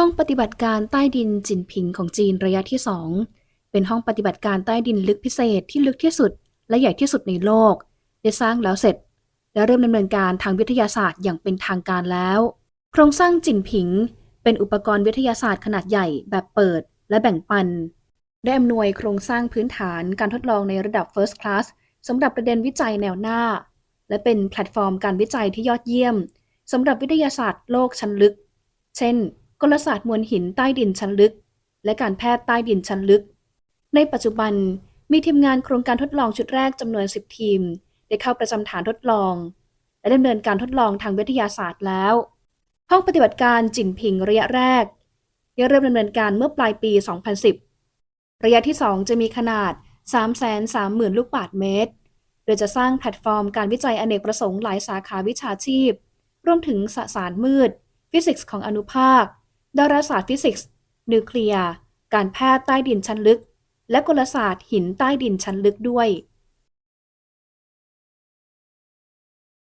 ห้องปฏิบัติการใต้ดินจินผิงของจีนระยะที่ 2 เป็นห้องปฏิบัติการใต้ดินลึกพิเศษที่ลึกที่สุด และใหญ่ที่สุดในโลก ได้สร้างแล้วเสร็จ และเริ่มดำเนินการทางวิทยาศาสตร์อย่างเป็นทางการแล้ว โครงสร้างจินผิง เป็นอุปกรณ์วิทยาศาสตร์ขนาดใหญ่แบบเปิด และแบ่งปัน ได้อำนวยโครงสร้างพื้นฐานการทดลองในระดับ First Class สำหรับประเด็นวิจัยแนวหน้า และเป็นแพลตฟอร์มการวิจัยที่ยอดเยี่ยมสำหรับวิทยาศาสตร์โลกชั้นลึก เช่น กลศาสตร์มวลหินใต้ดินชั้นลึก และการแพทย์ใต้ดินชั้นลึก ในปัจจุบันมีทีมงานโครงการทดลองชุดแรกจำนวน 10 ทีม ได้เข้าประจำฐานทดลอง และดำเนินการทดลองทางวิทยาศาสตร์แล้ว ห้องปฏิบัติการจินผิงระยะแรกได้เริ่มดำเนินการเมื่อปลายปี 2010 ระยะที่ 2 จะมีขนาด 330,000 ลูกบาศก์เมตร โดยจะสร้างแพลตฟอร์มการวิจัยอเนกประสงค์หลายสาขาวิชาชีพ รวมถึงสสารมืด ฟิสิกส์ของอนุภาค ดาราศาสตร์ฟิสิกส์ นิวเคลียร์ การแพทย์ใต้ดินชั้นลึก และกลศาสตร์หินใต้ดินชั้นลึกด้วย